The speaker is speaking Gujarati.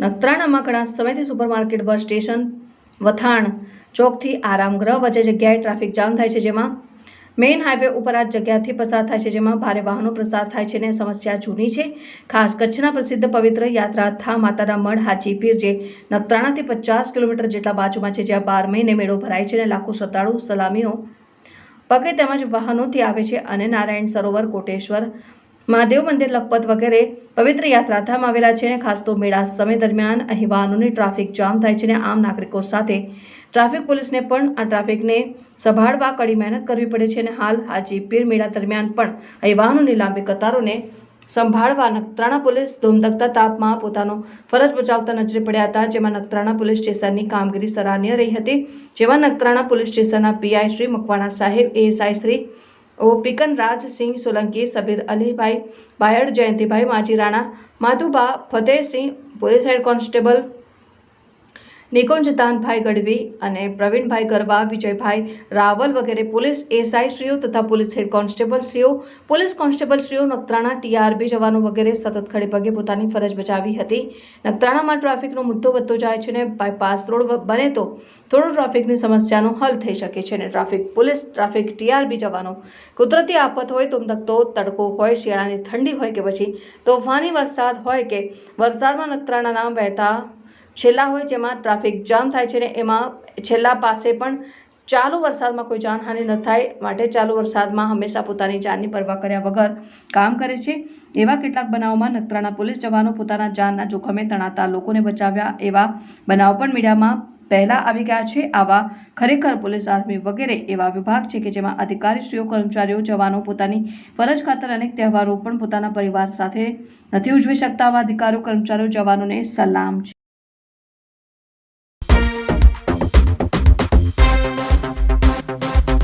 નખત્રાણામાં ઘણા સમયથી સુપરમાર્કેટ બસ સ્ટેશન, વથાણ ચોકથી આરામગ્રહ વચ્ચે જગ્યાએ ટ્રાફિક જામ થાય છે જેમાં મેઇન હાઈવે ઉપર આ જગ્યાથી પસાર થાય છે જેમાં ભારે વાહનો પ્રસાર થાય છે અને સમસ્યા જૂની છે. ખાસ કચ્છના પ્રસિદ્ધ પવિત્ર યાત્રાધામ માતાના મઢ હાજી પીર જે નખત્રાણાથી પચાસ કિલોમીટર જેટલા બાજુમાં છે જ્યાં બાર મહિને મેળો ભરાય છે અને લાખો શ્રદ્ધાળુ સલામીઓ પગે તેમજ વાહનોથી આવે છે. અને નારાયણ સરોવર કોટેશ્વર મહાદેવ મંદિર લખપત વગેરે પવિત્ર યાત્રાધામ આવેલા છે અને ખાસ તો મેળા સમય દરમિયાન અહીં વાહનોની ટ્રાફિક જામ થાય છે અને આમ નાગરિકો સાથે ટ્રાફિક પોલીસને પણ આ ટ્રાફિકને સંભાળવા કડી મહેનત કરવી પડે છે અને હાલ હાજી પીર મેળા દરમિયાન પણ અહીં વાહનોની લાંબી કતારોને સંભાળવા નખત્રાણા પોલીસ ધૂમધકતા તાપમાં પોતાનો ફરજ બજાવતા નજરે પડ્યા હતા, જેમાં નખત્રાણા પોલીસ સ્ટેશનની કામગીરી સરાહનીય રહી હતી. જેમાં નખત્રાણા પોલીસ સ્ટેશનના પીઆઈ શ્રી મકવાણા સાહેબ, એએસઆઈ શ્રી ઓ પિકન Rajsinh Solanki Sabir Alibhai Bayad Jayantibhai Majirana Madhuba Fatehsinh police head constable નિકુંજતાનભાઈ Gadhvi અને પ્રવીણભાઈ ગરબા વિજયભાઈ રાવલ વગેરે પોલીસ એસઆઈ શ્રીઓ તથા પોલીસ હેડ કોન્સ્ટેબલ શ્રીઓ, પોલીસ કોન્સ્ટેબલ શ્રીઓ નખત્રાણા ટીઆરબી જવાનો વગેરે સતત ખડે પગે પોતાની ફરજ બજાવી હતી. નખત્રાણામાં ટ્રાફિકનો મુદ્દો વધતો જાય છે ને બાયપાસ રોડ બને તો થોડો ટ્રાફિકની સમસ્યાનો હલ થઈ શકે છે અને ટ્રાફિક પોલીસ, ટ્રાફિક ટીઆરબી જવાનો કુદરતી આફત હોય તો ધકતો તડકો હોય, શિયાળાની ઠંડી હોય કે પછી તોફાની વરસાદ હોય કે વરસાદમાં નખત્રાણાના વહેતા છેલ્લા હોય જેમાં ટ્રાફિક જામ થાય છે ને એમાં છેલ્લા પાસે પણ ચાલુ વરસાદમાં કોઈ જાનહાનિ ન થાય માટે ચાલુ વરસાદમાં હંમેશા પોતાની જાનની પરવા કર્યા વગર કામ કરે છે. એવા કેટલાક બનાવોમાં નખત્રાણા પોલીસ જવાનો પોતાના જાનના જોખમે તણાતા લોકોને બચાવ્યા એવા બનાવ પણ મીડિયામાં પહેલાં આવી ગયા છે. આવા ખરેખર પોલીસ, આર્મી વગેરે એવા વિભાગ છે કે જેમાં અધિકારીશ્રીઓ, કર્મચારીઓ, જવાનો પોતાની ફરજ ખાતર અનેક તહેવારો પણ પોતાના પરિવાર સાથે નથી ઉજવી શકતા. આવા અધિકારીઓ, કર્મચારીઓ, જવાનોને સલામ છે.